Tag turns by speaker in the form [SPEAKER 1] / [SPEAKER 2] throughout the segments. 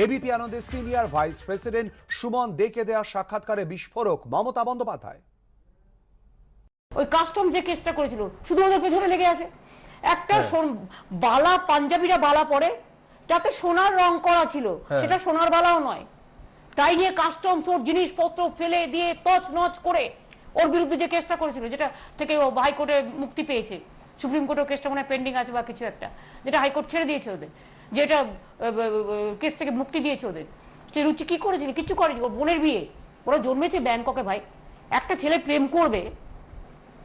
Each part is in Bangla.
[SPEAKER 1] এবিপি আনন্দের সিনিয়র ভাইস প্রেসিডেন্ট সুমন দেকে দেয়া সাক্ষাৎকারে বিস্ফোরক মমতা বন্দ্যোপাধ্যায়।
[SPEAKER 2] ওই কাস্টম যে কেসটা করেছিল শুধু ওদের পেছনে লেগে আছে। একটা
[SPEAKER 3] হ্যাঁ।
[SPEAKER 2] বালা পাঞ্জাবিরা বালা পরে যাতে সোনার রং করা ছিল
[SPEAKER 3] হ্যাঁ।
[SPEAKER 2] সেটা সোনার বালাও নয়। তাই নিয়ে কাস্টম ওর জিনিসপত্র ফেলে দিয়ে তছ নচ করে ওর বিরুদ্ধে যে কেসটা করেছিল যেটা থেকে ও হাইকোর্টে মুক্তি পেয়েছে। সুপ্রিম কোর্টের কেসটা মনে পেন্ডিং আছে বা কিছু একটা যেটা হাইকোর্ট ছেড়ে দিয়েছে ওদের। যেটা কেস থেকে মুক্তি দিয়েছে ওদের। সে রুচি কি করেছিল কিছু করেনি। ওর বোনের বিয়ে। ওরা জন্মেছে ব্যাংককে ভাই। একটা ছেলে প্রেম করবে।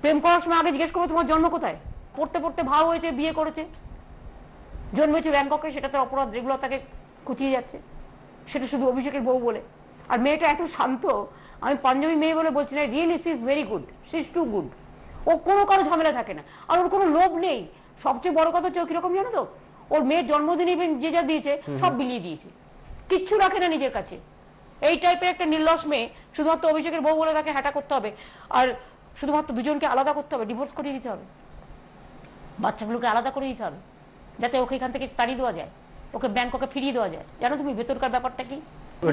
[SPEAKER 2] প্রেম করার সময় আগে জিজ্ঞেস করবে, তোমার জন্ম কোথায়? পড়তে পড়তে ভাও হয়েছে, বিয়ে করেছে। জন্মেছে ব্যাংককে সেটা তার অপরাধ যেগুলো তাকে খুঁচিয়ে যাচ্ছে। সেটা শুধু অভিষেকের বউ বলে। আর মেয়েটা এত শান্ত, আমি পাঞ্জাবি মেয়ে বলে বলছি না really she is very good she is too good ও কোনো কারও ঝামেলা থাকে না। আর ওর কোনো লোভ নেই। সবচেয়ে বড় কথা হচ্ছে, ও কীরকম জানো তো? ওর মেয়ের জন্মদিন ইভেন্ট যে যা দিয়েছে সব বিলিয়ে দিয়েছে। কিচ্ছু রাখে না নিজের কাছে। এই টাইপের একটা নির্লস মেয়ে শুধুমাত্র অভিষেকের বউ বলে তাকে হ্যাটা করতে হবে আর শুধুমাত্র দুজনকে আলাদা করতে হবে ডিভোর্স করিয়ে দিতে হবে। বাচ্চাগুলোকে আলাদা করে দিতে হবে যাতে ওকে এখান থেকে তাড়িয়ে দেওয়া যায় ওকে ব্যাংককে ফিরিয়ে দেওয়া যায়। জানো তুমি ভেতরকার ব্যাপারটা কি?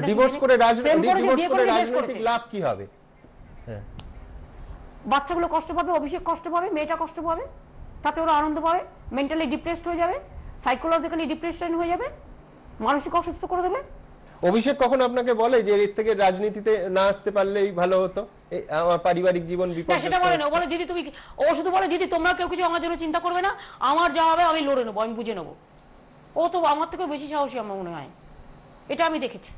[SPEAKER 3] ডিভোর্স করে রাজনৈতিক লাভ কি হবে? হ্যাঁ।
[SPEAKER 2] বাচ্চাগুলো কষ্ট পাবে অভিষেক কষ্ট পাবে মেয়েটা কষ্ট পাবে তাতে ওরা আনন্দ পাবে মেন্টালি ডিপ্রেসড হয়ে যাবে সাইকোলজিক্যালি ডিপ্রেশন হয়ে যাবে? মানসিক অসুস্থ করে দেবে?
[SPEAKER 3] অভিষেক কখন আপনাকে বলে যে এর থেকে রাজনীতিতে না আসতে পারলেই ভালো হতো? আমার পারিবারিক জীবন বিপর্যস্ত
[SPEAKER 2] সেটা বলে না। বলে দিদি তুমি ও শুধু বলে দিদি তোমরা কেউ কিছু আমার জন্য চিন্তা করবে না। আমার যা হবে আমি লড়ে নেব আমি বুঝে নেব। ও তো আমার থেকেও বেশি সাহসী আমার মনে হয়। এটা আমি দেখেছি।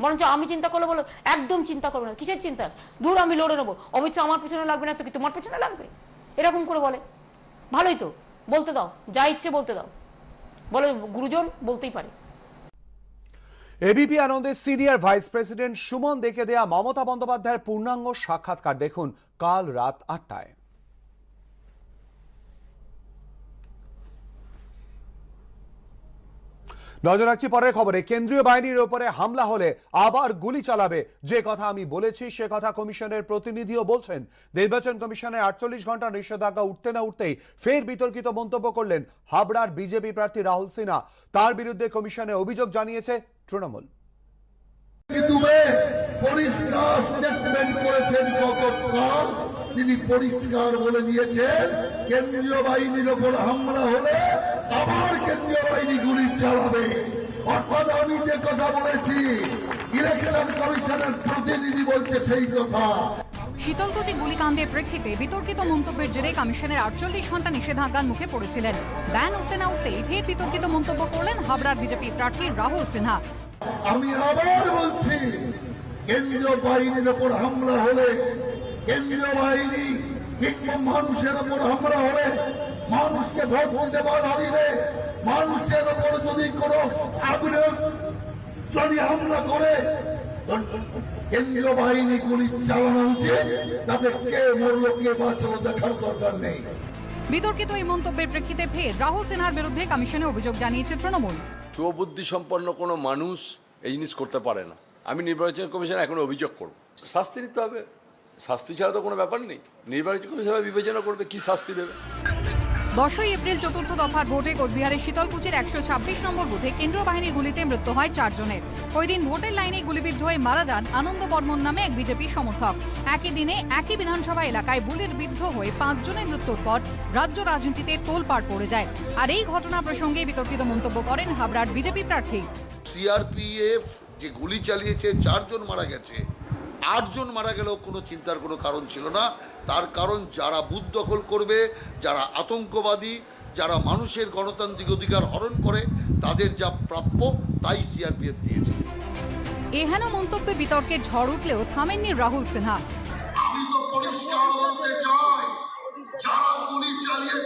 [SPEAKER 2] বরঞ্চ আমি চিন্তা করলে বলো একদম চিন্তা করবে না। কিসের চিন্তা? দূর আমি লড়ে নেব। অমিত শাহ আমার পেছনে লাগবে না তো কি? তোমার পেছনে লাগবে? এরকম করে বলে। ভালোই তো। বলতে দাও। যা ইচ্ছে বলতে দাও। বলে গুরুজন বলতেই পারে।
[SPEAKER 1] এবিপি আনন্দের সিনিয়র ভাইস প্রেসিডেন্ট সুমন দেখে দেয়া মমতা বন্দ্যোপাধ্যায়ের পূর্ণাঙ্গ সাক্ষাৎকার দেখুন কাল রাত আটটায়। নজর রাখছি পরের খবরে। কেন্দ্রীয় বাহিনীর ওপরে হামলা হলে আবার গুলি চালাবে। যে কথা আমি বলেছি, সে কথা কমিশনের প্রতিনিধিও বলছেন। নির্বাচন কমিশনের আটচল্লিশ ঘণ্টা নিষেধাজ্ঞা উঠতে না উঠতেই ফের বিতর্কিত মন্তব্য করলেন হাবড়ার বিজেপি প্রার্থী রাহুল সিনহা। তার বিরুদ্ধে কমিশনে অভিযোগ জানিয়েছে তৃণমূল।
[SPEAKER 4] তিনি পরিষ্কার বলে দিয়েছেন, কেন্দ্রীয় বাহিনীর ওপর হামলা হলে আবার কেন্দ্রীয় বাহিনী গুলি চালাবে। অর্থাৎ আমি যে কথা বলেছি ইলেকশন কমিশনের প্রতিনিধি বলছে সেই কথা।
[SPEAKER 5] শীতলকুচি গুলিকাণ্ডের প্রেক্ষিতে বিতর্কিত মন্তব্যের জেরে কমিশনের আটচল্লিশ ঘণ্টা নিষেধাজ্ঞার মুখে পড়েছিলেন। ব্যান উঠতে না উঠতেই ফের বিতর্কিত মন্তব্য করলেন হাবড়ার বিজেপি প্রার্থী রাহুল সিনহা।
[SPEAKER 4] আমি আবার বলছি কেন্দ্রীয় বাহিনীর ওপর হামলা হলে কেন্দ্রীয় বাহিনী কিংবা মানুষের ওপর হামলা হলে মানুষকে ভোট দিতে বাধা দিলে মানুষের ওপর যদি কোনো আগ্রহী হামলা করে কেন্দ্রীয় বাহিনী গুলি চালানো উচিত তাতে কে মরলো কে বাঁচলো দেখার দরকার নেই।
[SPEAKER 5] বিতর্কিত এই মন্তব্যের প্রেক্ষিতে ফের রাহুল সিনহার বিরুদ্ধে কমিশনে অভিযোগ জানিয়েছে তৃণমূল।
[SPEAKER 6] শুভবুদ্ধি সম্পন্ন কোনো মানুষ এই জিনিস করতে পারে না। আমি নির্বাচন কমিশন এখন অভিযোগ করব। শাস্তি নিতে হবে। শাস্তি ছাড়া তো কোনো ব্যাপার নেই। নির্বাচন কমিশন বিবেচনা করবে কি শাস্তি দেবে?
[SPEAKER 5] দশই এপ্রিল চতুর্থ দফার ভোটে কোচবিহারের শীতলকুচির একশো ছাব্বিশ নম্বর বুথে কেন্দ্রীয় বাহিনীর গুলিতে মৃত্যু হয় চারজনের। ওই দিন ভোটের লাইনে গুলিবিদ্ধ হয়ে মারা যান আনন্দ বর্মন নামে এক বিজেপি সমর্থক। একই দিনে একই বিধানসভা এলাকায় বুলেট বিদ্ধ হয়ে পাঁচজনের মৃত্যুর পর রাজ্য রাজনীতিতে তোলপাড় পড়ে যায়। আর এই ঘটনা প্রসঙ্গে বিতর্কিত মন্তব্য করেন হাবড়ার বিজেপি প্রার্থী।
[SPEAKER 7] সিআরপিএফ যে গুলি চালিয়েছে, চারজন মারা গেছে। আটজন মারা গেলেও কোনো চিন্তার কোনো কারণ ছিল না। তার কারণ যারা বুথ দখল করবে যারা আতঙ্কবাদী যারা মানুষের গণতান্ত্রিক অধিকার হরণ করে তাদের যা প্রাপ্য তাই সিআরপিএফ দিয়েছে।
[SPEAKER 5] এহেন মন্তব্যে বিতর্কের ঝড় উঠলেও থামেননি রাহুল সিনহা।
[SPEAKER 4] আমি তো পরিষ্কার বলতে চাই যারা গুলি চালিয়ে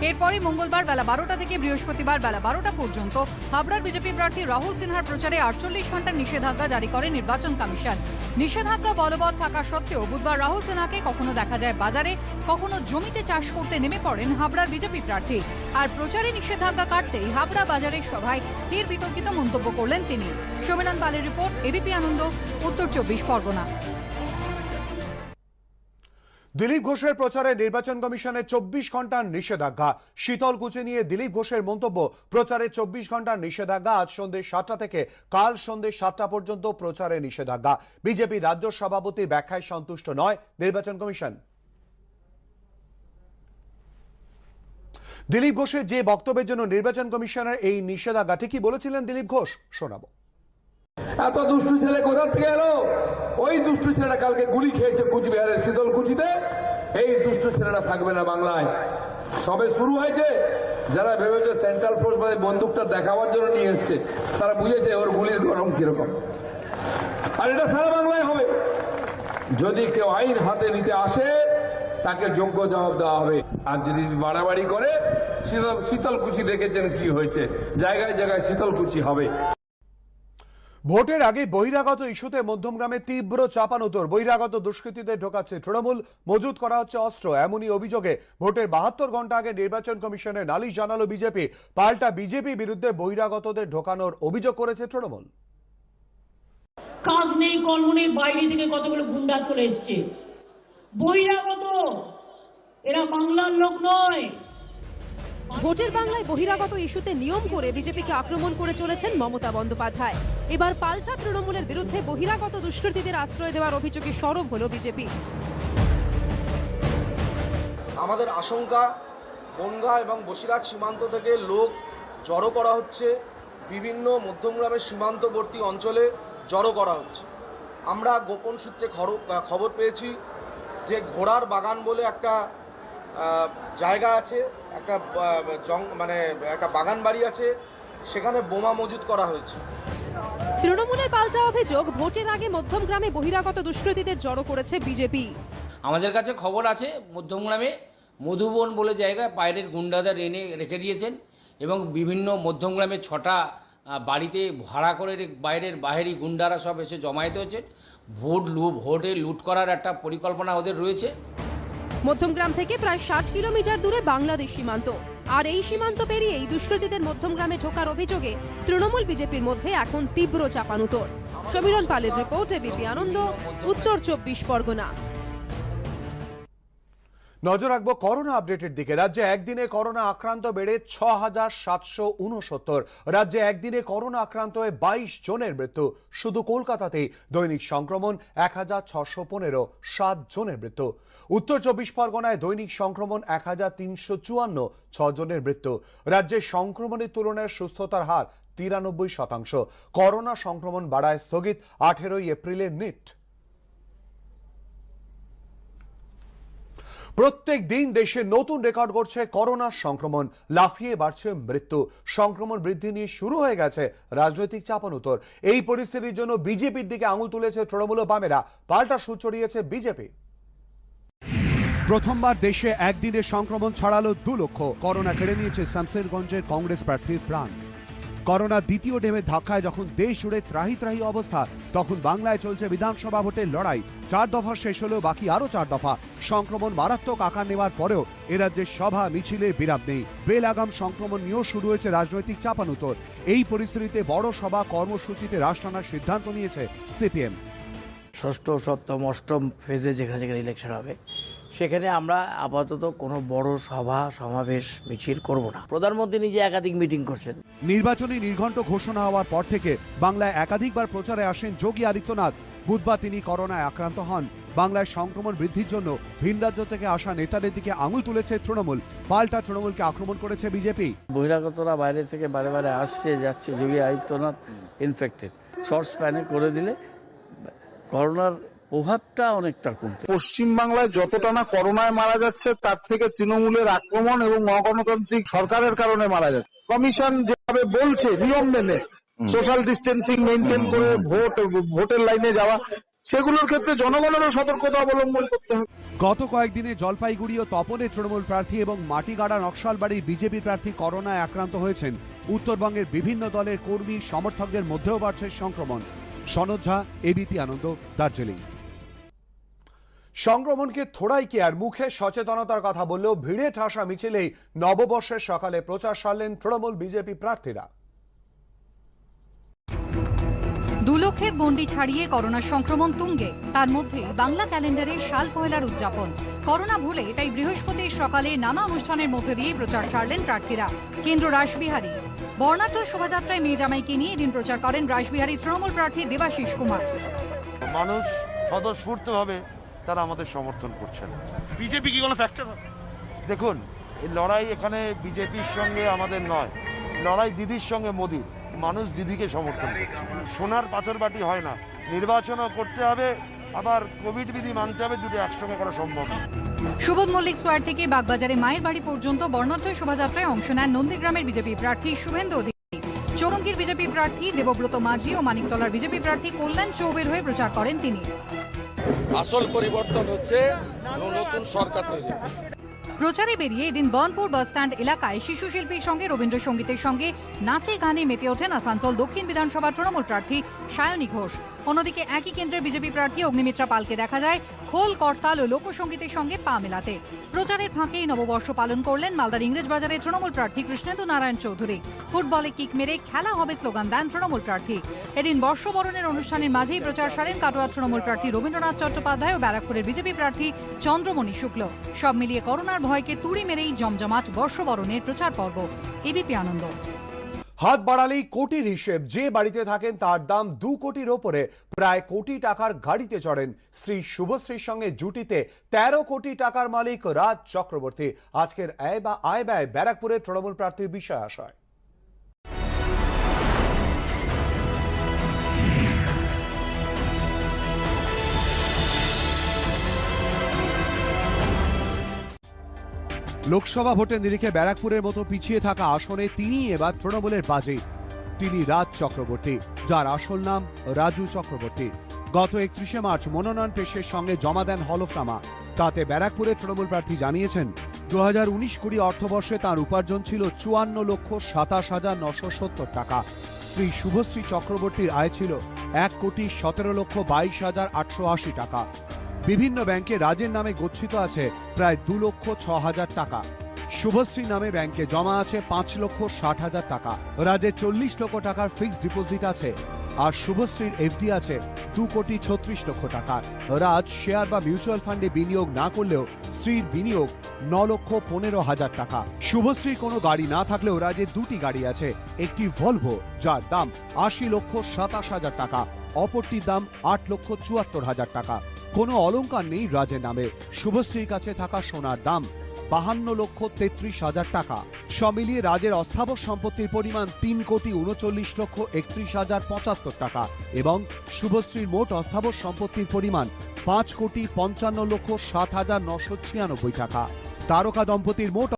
[SPEAKER 5] এরপরে মঙ্গলবার বেলা বারোটা থেকে বৃহস্পতিবার বেলা বারোটা পর্যন্ত হাবড়ার বিজেপি প্রার্থী রাহুল সিনহার প্রচারে আটচল্লিশ ঘণ্টার নিষেধাজ্ঞা জারি করে নির্বাচন কমিশন। নিষেধাজ্ঞা বলবৎ থাকা সত্ত্বেও বুধবার রাহুল সিনহাকে কখনো দেখা যায় বাজারে, কখনো জমিতে চাষ করতে নেমে পড়েন হাবড়ার বিজেপি প্রার্থী। আর প্রচারে নিষেধাজ্ঞা কাটতেই হাবড়া বাজারের সভায় ফের বিতর্কিত মন্তব্য করলেন তিনি। সোমেনান পালের রিপোর্ট, এবিপি আনন্দ, উত্তর চব্বিশ পরগনা।
[SPEAKER 1] দিলীপ ঘোষের প্রচারে নির্বাচন কমিশনের চব্বিশ ঘণ্টার নিষেধাজ্ঞা। শীতল শীতলকুচি নিয়ে দিলীপ ঘোষের মন্তব্য। প্রচারে চব্বিশ ঘণ্টার নিষেধাজ্ঞা। আজ সন্ধ্যে সাতটা থেকে কাল সন্ধ্যে সাতটা পর্যন্ত প্রচারে নিষেধাজ্ঞা। বিজেপি রাজ্য সভাপতির ব্যাখ্যায় সন্তুষ্ট নয় নির্বাচন কমিশন। দিলীপ ঘোষের যে বক্তব্যের জন্য নির্বাচন কমিশনের এই নিষেধাজ্ঞা, ঠিকই বলেছিলেন দিলীপ ঘোষ। শোনাবো।
[SPEAKER 8] এত দুষ্টু ছেলে কোথা থেকে এলো? ওই দুষ্টু ছেলেটা কালকে গুলি খেয়েছে কুচবিহারের শীতল কুচিতে এই দুষ্টু ছেলেটা থাকবে না বাংলায়। সবে শুরু হয়েছে। যারা ভেবেছে সেন্ট্রাল ফোর্স মানে বন্দুকটা দেখাবার জন্য নিয়ে এসছে, তারা বুঝেছে ওর গুলির গরম কীরকম। আর এটা সারা বাংলায় হবে। যদি কেউ আইন হাতে নিতে আসে, তাকে যোগ্য জবাব দেওয়া হবে। আর যদি বাড়াবাড়ি করে, শীতল শীতলকুচি দেখেছেন কি হয়েছে। জায়গায় জায়গায় শীতলকুচি হবে।
[SPEAKER 1] ভোটের আগে বহিরাগত ইস্যুতে মধ্যমগ্রামে তীব্র চাপানোতর। বহিরাগত দুষ্কৃতীদের ঢোকাচ্ছে তৃণমূল মজুত করা হচ্ছে অস্ত্র। এমনই অভিযোগে ভোটের বাহাত্তর ঘণ্টা আগে নির্বাচন কমিশনে নালিশ জানালো বিজেপি। পাল্টা বিজেপি বিরুদ্ধে বহিরাগতদের ঢোকানোর অভিযোগ করেছে তৃণমূল।
[SPEAKER 9] কাজ নেই কর্ম নেই বাইরে থেকে কতগুলো গুন্ডা চলে এসছে। বহিরাগত এরা বাংলার লোক নয়।
[SPEAKER 10] ভোটের বাংলায় বহিরাগত ইস্যুতে নিয়ম করে বিজেপিকে আক্রমণ করে চলেছেন মমতা বন্দ্যোপাধ্যায়। এবার পাল্টা তৃণমূলের বিরুদ্ধে বহিরাগত দুষ্কৃতীদের আশ্রয় দেওয়ার অভিযোগে সরব হল বিজেপি।
[SPEAKER 11] আমাদের আশঙ্কা, বনগা এবং বসিরহাট সীমান্ত থেকে লোক জড়ো করা হচ্ছে, বিভিন্ন মধ্যমগ্রামের সীমান্তবর্তী অঞ্চলে জড়ো করা হচ্ছে। আমরা গোপন সূত্রে খবর পেয়েছি যে ঘোড়ার বাগান বলে একটা জায়গা আছে, একটা জং মানে একটা বাগান বাড়ি আছে, সেখানে বোমা মজুত করা হয়েছে।
[SPEAKER 10] তৃণমূলের পাল্টা অভিযোগ, ভোটের আগে মধ্যমগ্রামে বহিরাগত দুষ্কৃতীদের জড়ো করেছে বিজেপি।
[SPEAKER 12] আমাদের কাছে খবর আছে, মধ্যমগ্রামে মধুবন বলে জায়গায় বাইরের গুন্ডাদের এনে রেখে দিয়েছেন এবং বিভিন্ন মধ্যমগ্রামে ছটা বাড়িতে ভাড়া করে বাইরের বাহেরি গুন্ডারা সব এসে জমায়েত হয়েছে ভোট লু, ভোটে লুট করার একটা পরিকল্পনা ওদের রয়েছে।
[SPEAKER 10] মধ্যমগ্রাম থেকে প্রায় ষাট কিলোমিটার দূরে বাংলাদেশ সীমান্ত। আর এই সীমান্ত পেরিয়েই দুষ্কৃতীদের মধ্যমগ্রামে ঢোকার অভিযোগে তৃণমূল বিজেপির মধ্যে এখন তীব্র চাপানুতর। সমীরণ পালের রিপোর্ট বিপি আনন্দ, উত্তর চব্বিশ পরগনা।
[SPEAKER 1] নজর রাখব করোনা আপডেটের দিকে। রাজ্যে একদিনে করোনা আক্রান্ত বেড়ে ছ হাজার সাতশো রাজ্যে একদিনে করোনা আক্রান্ত হয়ে বাইশ জনের মৃত্যু। শুধু কলকাতাতেই দৈনিক সংক্রমণ এক হাজার ছশো পনেরো, সাত জনের মৃত্যু। উত্তর চব্বিশ পরগনায় দৈনিক সংক্রমণ এক হাজার তিনশো চুয়ান্ন ছ জনের মৃত্যু। রাজ্যে সংক্রমণের তুলনায় সুস্থতার হার তিরানব্বই শতাংশ। করোনা সংক্রমণ বাড়ায় স্থগিত আঠেরোই এপ্রিলে নিট। প্রত্যেক দিন দেশে নতুন রেকর্ড করছে করোনার সংক্রমণ। লাফিয়ে বাড়ছে মৃত্যু। সংক্রমণ বৃদ্ধি নিয়ে শুরু হয়ে গেছে রাজনৈতিক চাপানুতর এই পরিস্থিতির জন্য বিজেপির দিকে আঙুল তুলেছে তৃণমূল বামেরা। পাল্টা সুর চড়িয়েছে বিজেপি। প্রথমবার দেশে একদিনে সংক্রমণ ছড়ালো দু লক্ষ। করোনা কেড়ে নিয়েছে শামসেরগঞ্জের কংগ্রেস প্রার্থীর প্রাণ। করোনা দ্বিতীয় ঢেউয়ের ধাক্কায় যখন দেশ জুড়ে ত্রাহি ত্রাহি অবস্থা, তখন বাংলায় চলছে বিধানসভা ভোটের লড়াই। চার দফা শেষ হলেও বাকি আরও চার দফা। সংক্রমণ মারাত্মক আকার নেওয়ার পরেও এরাজ্যে সভা মিছিলের বিরাম নেই। বেলাগাম সংক্রমণ নিয়েও শুরু হয়েছে রাজনৈতিক চাপানুতর। এই পরিস্থিতিতে বড় সভা কর্মসূচিতে রাশ টানার সিদ্ধান্ত নিয়েছে সিপিএম।
[SPEAKER 13] ষষ্ঠ, সপ্তম, অষ্টম ফেজে যেখানে যেখানে ইলেকশন হবে সেখানে আমরা আপাতত কোনো বড় সভা সমাবেশ মিছিল করব না। প্রধানমন্ত্রী নিজে একাধিক মিটিং করছেন।
[SPEAKER 1] নির্বাচনী নির্ঘণ্ট ঘোষণা হওয়ার পর থেকে বাংলায় একাধিকবার প্রচারে আসেন যোগী আদিত্যনাথ। বুধবার তিনি করোনায় আক্রান্ত হন। বাংলায় সংক্রমণ বৃদ্ধির জন্য ভিন রাজ্য থেকে আসা নেতাদের দিকে আঙুল তুলেছে তৃণমূল। পাল্টা তৃণমূলকে আক্রমণ করেছে বিজেপি।
[SPEAKER 13] বহিরাগতরা বাইরে থেকে বারে বারে আসছে যাচ্ছে। যোগী আদিত্যনাথ ইনফেক্টেড শর্ট স্প্যানে করে দিলে করোনার প্রভাবটা অনেকটা কমতে
[SPEAKER 8] পশ্চিমবাংলায় যতটা না করোনায় মারা যাচ্ছে তার থেকে তৃণমূলের আক্রমণ এবং অগণতান্ত্রিক সরকারের কারণে মারা যাচ্ছে। কমিশন যেভাবে বলছে নিয়ম মেনে সোশ্যাল ডিস্টেন্সিং মেনটেন করে ভোট ভোটের লাইনে যাওয়া সেগুলোর ক্ষেত্রে জনগণেরও সতর্কতা অবলম্বন করতে হবে।
[SPEAKER 1] গত কয়েকদিনে জলপাইগুড়ি ও তপনে তৃণমূল প্রার্থী এবং মাটিগাড়া নকশালবাড়ির বিজেপি প্রার্থী করোনায় আক্রান্ত হয়েছেন। উত্তরবঙ্গের বিভিন্ন দলের কর্মী সমর্থকদের মধ্যেও বাড়ছে সংক্রমণ। সনদ ঝা এবিপি আনন্দ দার্জিলিং। সংক্রমণকে থোড়াই কেয়ার মুখে সচেতনতার কথা বললেও ভিড়ে ঠাসা মিছিলেই নববর্ষের সকালে প্রচার সারলেন তৃণমূল বিজেপি প্রার্থীরা।
[SPEAKER 5] দু লক্ষের গণ্ডি ছাড়িয়ে করোনা সংক্রমণ তুঙ্গে। তার মধ্যে বাংলা ক্যালেন্ডারে সাল পয়লার উদযাপন। করোনা ভুলে তাই বৃহস্পতির সকালে নানা অনুষ্ঠানের মধ্যে দিয়ে প্রচার সারলেন প্রার্থীরা। কেন্দ্র রাসবিহারী। বর্ণাঢ্য শোভাযাত্রায় মেয়ে জামাইকে নিয়ে এদিন প্রচার করেন রাসবিহারী তৃণমূল প্রার্থী দেবাশিস কুমার।
[SPEAKER 14] মানুষ স্বতঃস্ফূর্তভাবে তারা আমাদের সমর্থন করছেন। বিজেপি কি কোনো ফ্যাক্টর দেখুন এই লড়াই এখানে বিজেপির সঙ্গে আমাদের নয় লড়াই দিদির সঙ্গে মোদির। মানুষ দিদিকে সমর্থন করছে। সোনার পাথর বাটি হয় না নির্বাচনও করতে হবে আবার কোভিড বিধি মানতে হবে দুটো একসঙ্গে করা সম্ভব না।
[SPEAKER 5] সুবোধ মল্লিক স্কোয়ার থেকে বাগবাজারে মায়ের বাড়ি পর্যন্ত বর্ণাঢ্য শোভাযাত্রায় অংশ নেন নন্দীগ্রামের বিজেপি প্রার্থী শুভেন্দু বিজেপি প্রার্থী দেবব্রত মাঝি ও মানিকতলার বিজেপি প্রার্থী কল্যাণ চৌবের হয়ে প্রচার করেন তিনি।
[SPEAKER 15] আসল পরিবর্তন হচ্ছে নতুন সরকার তৈরি।
[SPEAKER 5] প্রচারে বেরিয়ে এদিন বনপুর বাসস্ট্যান্ড এলাকায় শিশু শিল্পীর সঙ্গে রবীন্দ্রসঙ্গীতের সঙ্গে নাচে গানে মেতে ওঠেন আসানসোল দক্ষিণ বিধানসভার তৃণমূল প্রার্থী সায়নী ঘোষ। অন্যদিকে একই কেন্দ্রের বিজেপি প্রার্থী অগ্নিমিত্রা পালকে দেখা যায় খোল, করতাল ও লোকসঙ্গীতের সঙ্গে পা মেলাতে। প্রচারের ফাঁকেই নববর্ষ পালন করলেন মালদার ইংরেজ বাজারের তৃণমূল প্রার্থী কৃষ্ণেন্দু নারায়ণ চৌধুরী। ফুটবলে কিক মেরে খেলা হবে স্লোগান দেন তৃণমূল প্রার্থী। এদিন বর্ষবরণের অনুষ্ঠানের মাঝেই প্রচার সারেন কাটোয়া তৃণমূল প্রার্থী রবীন্দ্রনাথ চট্টোপাধ্যায় ও ব্যারাকপুরের বিজেপি প্রার্থী চন্দ্রমণি শুক্ল। সব মিলিয়ে করোনার ভয়কে তুড়ি মেরেই জমজমাট বর্ষবরণের প্রচার পর্ব। এবিপি আনন্দ।
[SPEAKER 1] হাত বাড়ালেই কোটির হিসেব। যে বাড়িতে থাকেন তার দাম দু কোটির ওপরে। প্রায় কোটি টাকার গাড়িতে চড়েন। শ্রী শুভশ্রীর সঙ্গে জুটিতে তেরো কোটি টাকার মালিক রাজ চক্রবর্তী। আজকের আয় বা আয় ব্যয় ব্যারাকপুরের তৃণমূল প্রার্থীর বিষয় আশয়। লোকসভা ভোটের নিরিখে ব্যারাকপুরের মতো পিছিয়ে থাকা আসনে তিনি এবার তৃণমূলের বাজে। তিনি রাজ চক্রবর্তী, যার আসল নাম রাজু চক্রবর্তী। গত একত্রিশে মার্চ মনোনয়ন পেশের সঙ্গে জমা দেন হলফনামা। তাতে ব্যারাকপুরের তৃণমূল প্রার্থী জানিয়েছেন দু হাজার উনিশ কুড়ি অর্থবর্ষে তার উপার্জন ছিল চুয়ান্ন লক্ষ সাতাশ হাজার নশো সত্তর টাকা। স্ত্রী শুভশ্রী চক্রবর্তীর আয় ছিল এক কোটি সতেরো লক্ষ বাইশ হাজার আটশো আশি টাকা। বিভিন্ন ব্যাংকে রাজের নামে গচ্ছিত আছে প্রায় দু লক্ষ ছ হাজার টাকা। শুভশ্রী নামে ব্যাংকে জমা আছে পাঁচ লক্ষ ষাট হাজার টাকা। রাজের চল্লিশ লক্ষ টাকার ফিক্সড ডিপোজিট আছে। আর শুভশ্রীর এফডি আছে দু কোটি ছত্রিশ লক্ষ টাকা। রাজ শেয়ার বা মিউচুয়াল ফান্ডে বিনিয়োগ না করলেও স্ত্রীর বিনিয়োগ ন লক্ষ পনেরো হাজার টাকা। শুভশ্রীর কোনো গাড়ি না থাকলেও রাজের দুটি গাড়ি আছে। একটি ভলভো যার দাম আশি লক্ষ সাতাশ হাজার টাকা, অপরটির দাম আট লক্ষ চুয়াত্তর হাজার টাকা। কোনো অলঙ্কার নেই রাজের নামে। শুভশ্রীর কাছে থাকা সোনার দাম বাহান্ন লক্ষ তেত্রিশ হাজার টাকা। সব মিলিয়ে রাজের অস্থাবর সম্পত্তির পরিমাণ তিন কোটি উনচল্লিশ লক্ষ একত্রিশ হাজার পঁচাত্তর টাকা এবং শুভশ্রীর মোট অস্থাবর সম্পত্তির পরিমাণ পাঁচ কোটি পঞ্চান্ন লক্ষ সাত হাজার নশো ছিয়ানব্বই টাকা। তারকা দম্পতির মোট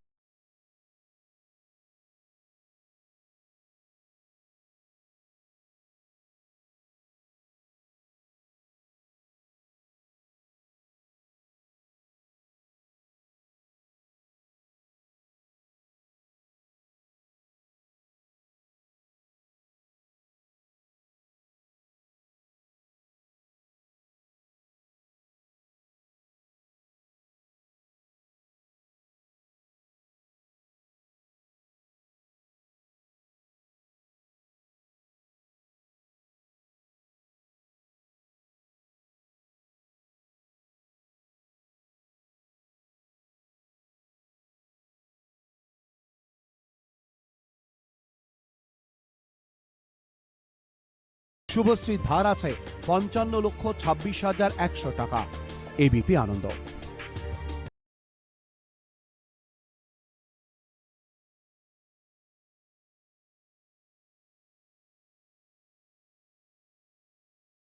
[SPEAKER 1] শুভশ্রী ধার আছে পঞ্চান্ন লক্ষ ছাব্বিশ হাজার একশো টাকা। এবিপি আনন্দ।